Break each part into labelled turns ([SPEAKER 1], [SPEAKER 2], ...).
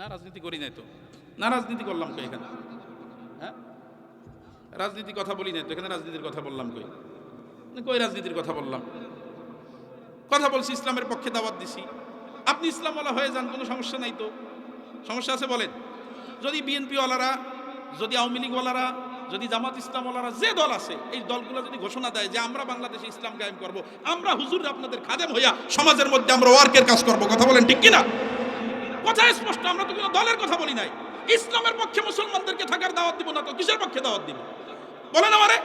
[SPEAKER 1] না রাজনীতি করি নাই তো। না রাজনীতি করলাম কই এখানে? হ্যাঁ? রাজনীতি কথা বলি নাই তো, এখানে রাজনীতির কথা বললাম কই? কই রাজনীতির কথা বললাম? কথা বলছি, ইসলামের পক্ষে দাওয়াত দিছি। আপনি ইসলামওয়ালা হয়ে যান, কোনো সমস্যা নাই তো। সমস্যা আছে বলেন। যদি বিএনপিওয়ালারা, যদি আওয়ামী লীগওয়ালারা, যদি জামাত ইসলামওয়ালারা, যে দল আছে, এই দলগুলো যদি ঘোষণা দেয় যে আমরা বাংলাদেশে ইসলাম কায়েম করব, আমরা হুজুর আপনাদের খাদেম হইয়া সমাজের মধ্যে আমরা ওয়ার্কের কাজ করব, কথা বলেন ঠিক কিনা? কথা স্পষ্ট, আমরা তো কোনো দলের কথা বলি নাই। ইসলামের পক্ষে মুসলমানদেরকে থাকার দাওয়াত দিব না তো কিসের পক্ষে দাওয়াত দিব? বলেন আমারে।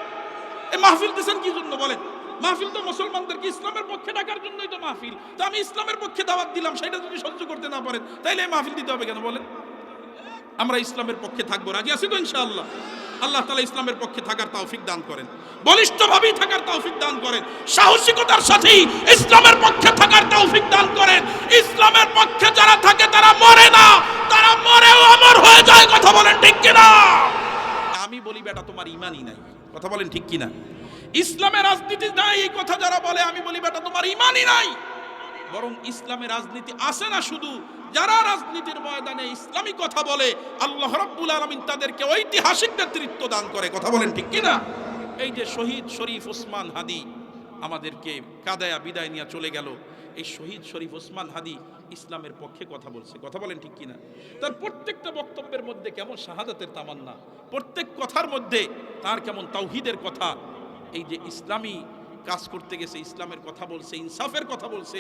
[SPEAKER 1] এই মাহফিল দিছেন কি জন্য বলেন? মাহফিল তো মুসলমানদেরকে ইসলামের পক্ষে ডাকার জন্যই তো মাহফিল। তো আমি ইসলামের পক্ষে দাওয়াত দিলাম, সেটা যদি সহ্য করতে না পারেন, তাইলে এই মাহফিল দিতে হবে কেন বলেন? আমরা ইসলামের পক্ষে থাকব। রাজি আছি তো ইনশাআল্লাহ? আল্লাহ তালা ইসলামের পক্ষে থাকার তৌফিক দান করেন। বলিষ্ঠভাবেই থাকার তৌফিক দান করেন। সাহসিকতার সাথেই ইসলামের পক্ষে থাকার তৌফিক দান করেন। ইসলামের পক্ষে যারা থাকে, তারা মরে না। তারা মরেও অমর হয়ে যায়। কথা বলেন ঠিক কিনা? আমি বলি, বেটা, তোমার ইমানই নাই। কথা বলেন ঠিক কিনা? ইসলামের রাজনীতি নাই, এই কথা যারা বলে, আমি বলি, বেটা, তোমার ইমানই নাই। বরং ইসলামের রাজনীতি আসে না শুধু যারা রাজনীতির ময়দানে ইসলামী কথা বলে, আল্লাহ রাব্বুল আলামিন তাদেরকে ঐতিহাসিক নেতৃত্ব দান করে। কথা বলেন ঠিক কিনা? এই যে শহীদ শরীফ ওসমান হাদি আমাদেরকে কাদায়া বিদায় নিয়ে চলে গেল। এই শহীদ শরীফ ওসমান হাদি ইসলামের পক্ষে কথা বলছে। কথা বলেন ঠিক কিনা? তার প্রত্যেকটা বক্তব্যের মধ্যে কেমন শাহাদাতের তামান্না? প্রত্যেক কথার মধ্যে তার কেমন তাওহিদের কথা? এই যে ইসলামী কাজ করতে গেছে, ইসলামের কথা বলছে, ইনসাফের কথা বলছে,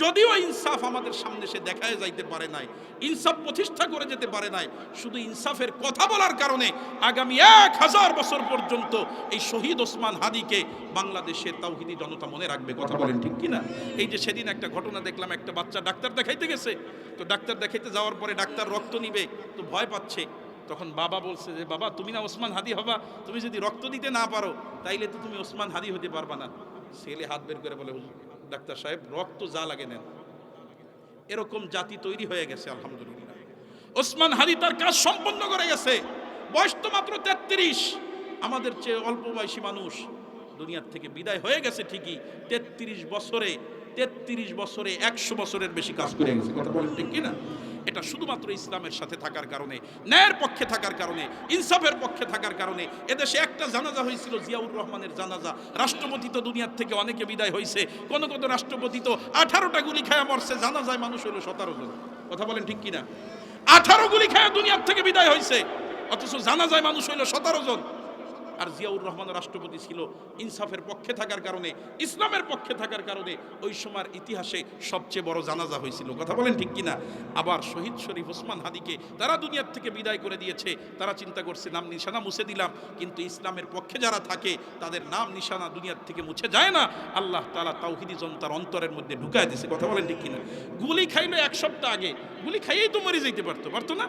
[SPEAKER 1] যদিও ইনসাফ আমাদের সামনে সে দেখায় যাইতে পারে নাই, ইনসাফ প্রতিষ্ঠা করে যেতে পারে নাই, শুধু ইনসাফের কথা বলার কারণে আগামী এক হাজার বছর পর্যন্ত এই শহীদ ওসমান হাদিকে বাংলাদেশের তাওহিদি জনতা মনে রাখবে, কথা বলেন ঠিক কিনা? এই যে সেদিন একটা ঘটনা দেখলাম, একটা বাচ্চা ডাক্তার দেখাইতে গেছে, তো ডাক্তার দেখাইতে যাওয়ার পরে ডাক্তার রক্ত নিবে, তো ভয় পাচ্ছে তখন বাবা বলছে যে, বাবা, তুমি না ওসমান হাদি হবা, তুমি যদি রক্ত দিতে না পারো, তাইলে তো তুমি ওসমান হাদি হতে পারবা না। ছেলে হাত বের করে বলে ডাক্তার সাহেব, রক্ত যা লাগে নেন। এরকম জাতি তৈরি হয়ে গেছে, আলহামদুলিল্লাহ। ওসমান হাদি তার কাজ সম্পন্ন করে গেছে। বয়স তো মাত্র তেত্রিশ। আমাদের চেয়ে অল্প বয়সী মানুষ দুনিয়ার থেকে বিদায় হয়ে গেছে ঠিকই। তেত্রিশ বছরে তেত্রিশ বছরে একশো বছরের বেশি কাজ করে গেছে। কথা বলেন ঠিক কিনা? এটা শুধুমাত্র ইসলামের সাথে থাকার কারণে, ন্যায়ের পক্ষে থাকার কারণে, ইনসাফের পক্ষে থাকার কারণে, এদেশে একটা জানাজা হয়েছিল, জিয়াউর রহমানের জানাজা। রাষ্ট্রপতি তো দুনিয়ার থেকে অনেকে বিদায় হয়েছে। কোন কোন রাষ্ট্রপতি তো আঠারোটা গুলি খায়া মরছে, জানাজায় মানুষ হলো সতেরো জন। কথা বলেন ঠিক কিনা? আঠারো গুলি খায়া দুনিয়ার থেকে বিদায় হয়েছে, অথচ জানাজায় মানুষ হইল সতেরো জন। আর জিয়াউর রহমান রাষ্ট্রপতি ছিল ইনসাফের পক্ষে থাকার কারণে, ইসলামের পক্ষে থাকার কারণে ওই সময়ের ইতিহাসে সবচেয়ে বড় জানাজা হয়েছিল। কথা বলেন ঠিক কিনা? আবার শহীদ শরীফ ওসমান হাদিকে তারা দুনিয়ার থেকে বিদায় করে দিয়েছে। তারা চিন্তা করছে, নাম নিশানা মুছে দিলাম। কিন্তু ইসলামের পক্ষে যারা থাকে, তাদের নাম নিশানা দুনিয়ার থেকে মুছে যায় না। আল্লাহ তালা তাওহিদি জনতার অন্তরের মধ্যে ঢুকায় দিছে কথা বলেন ঠিক কিনা? গুলি খাইলো এক সপ্তাহ আগে। গুলি খাইয়েই তো মরে যেতে পারতো পারতো না?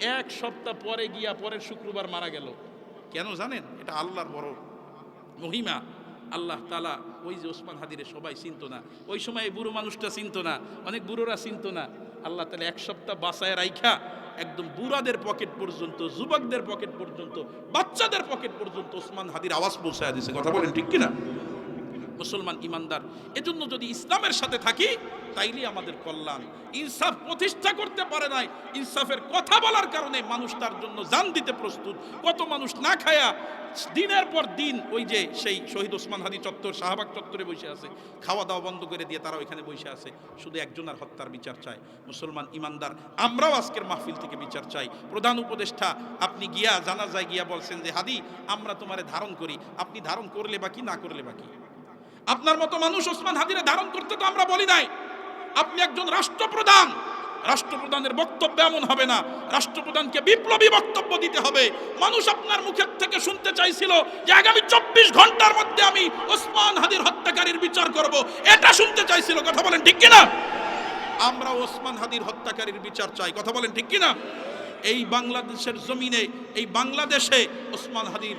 [SPEAKER 1] এক সপ্তাহ পরে গিয়া পরের শুক্রবার মারা গেল। কেন জানেন? এটা আল্লাহর বড় মহিমা। আল্লাহ তালা ওই যে ওসমান হাদিরে সবাই চিনত না। ওই সময় বুড়ো মানুষটা চিনত না। অনেক বুড়োরা চিনত না। আল্লাহ তালা এক সপ্তাহ বাসায় রাইখা একদম বুড়াদের পকেট পর্যন্ত, যুবকদের পকেট পর্যন্ত, বাচ্চাদের পকেট পর্যন্ত ওসমান হাদির আওয়াজ পৌঁছায় দিছে। কথা বলেন ঠিক কিনা? মুসলমান ইমানদার। এজন্য যদি ইসলামের সাথে থাকি, তাইলে আমাদের কল্যাণ। ইনসাফ প্রতিষ্ঠা করতে পারে নাই, ইনসাফের কথা বলার কারণে মানুষ তার জন্য জান দিতে প্রস্তুত। কত মানুষ না খায়া দিনের পর দিন ওই যে সেই শহীদ ওসমান হাদি চত্বর, শাহবাগ চত্বরে বসে আছে। খাওয়া দাওয়া বন্ধ করে দিয়ে তারা ওইখানে বসে আছে। শুধু একজনের হত্যার বিচার চায়। মুসলমান ইমানদার, আমরাও আজকের মাহফিল থেকে বিচার চাই। প্রধান উপদেষ্টা, আপনি গিয়া জানা যায় গিয়া বলছেন যে, হাদি, আমরা তোমারে ধারণ করি। আপনি ধারণ করলে বাকি না করলে বাকি আপনার মতো মানুষ ওসমান হাদিরে ধারণ করতে তো আমরা বলি নাই। আপনি একজন রাষ্ট্রপ্রধান। রাষ্ট্রপ্রধানের বক্তব্য এমন হবে না। রাষ্ট্রপ্রধানকে বিপ্লবী বক্তব্য দিতে হবে। মানুষ আপনার মুখের থেকে শুনতে চাইছিল যে আগামী চব্বিশ ঘণ্টার মধ্যে আমি ওসমান হাদির হত্যাকারীর বিচার করব। এটা শুনতে চাইছিল। কথা বলেন ঠিক কিনা? আমরা ওসমান হাদির হত্যাকারীর বিচার চাই। কথা বলেন ঠিক কিনা? এই বাংলাদেশের জমিনে, এই বাংলাদেশে ওসমান হাদির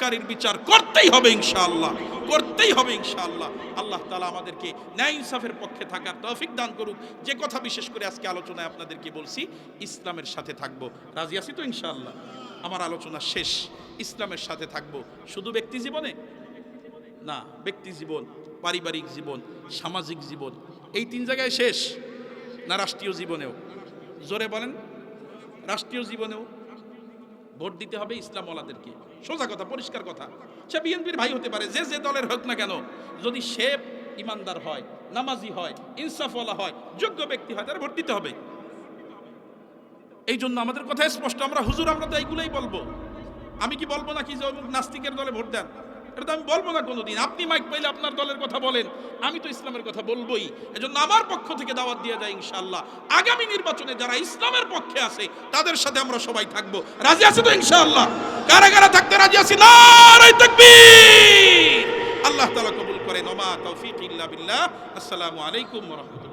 [SPEAKER 1] হত্যাকারীর বিচার করতেই হবে ইনশাআল্লাহ, করতেই হবে ইনশাআল্লাহ। আল্লাহ তালা আমাদেরকে ন্যায় ইনসাফের পক্ষে থাকার তৌফিক দান করুক। যে কথা বিশেষ করে আজকে আলোচনায় আপনাদেরকে বলছি, ইসলামের সাথে থাকব। রাজি আছি তো ইনশাআল্লাহ? আমার আলোচনা শেষ, ইসলামের সাথে থাকব। শুধু ব্যক্তি জীবনে? না, ব্যক্তি জীবন, পারিবারিক জীবন, সামাজিক জীবন, এই তিন জায়গায় শেষ না রাষ্ট্রীয় জীবনেও? জোরে বলেন, রাষ্ট্রীয় জীবনেও? ভোট দিতে হবে ইসলাম ওলাদেরকে সোজা কথা, পরিষ্কার কথা। সে বিএনপির ভাই হতে পারে, যে যে দলের হোক না কেন, যদি সে ইমানদার হয়, নামাজি হয়, ইনসাফওয়ালা হয়, যোগ্য ব্যক্তি হয় তার ভোট দিতে হবে। এই জন্য আমাদের কথা স্পষ্ট, আমরা হুজুর, আমরা তো এইগুলোই বলব। আমি কি বলব নাকি যে নাস্তিকের দলে ভোট দেন? এটা তো আমি বলব না কোনোদিন। আপনি মাইক পাইলে আপনার দলের কথা বলেন। আমি তো ইসলামের কথা বলবোই। এজন্য আমার পক্ষ থেকে দাওয়াত দিয়ে যায় ইনশাআল্লাহ। আগামী নির্বাচনে যারা ইসলামের পক্ষে আছে, তাদের সাথে আমরা সবাই থাকব। রাজি আছে তো ইনশাআল্লাহ? কারা কারা থাকতে রাজি আছি? নারাই তাকবীর! আল্লাহ তাআলা কবুল করেন। ওমা ইল্লা বিল্লাহ। আসসালামু আলাইকুম ওয়া রাহমাতুল্লাহ।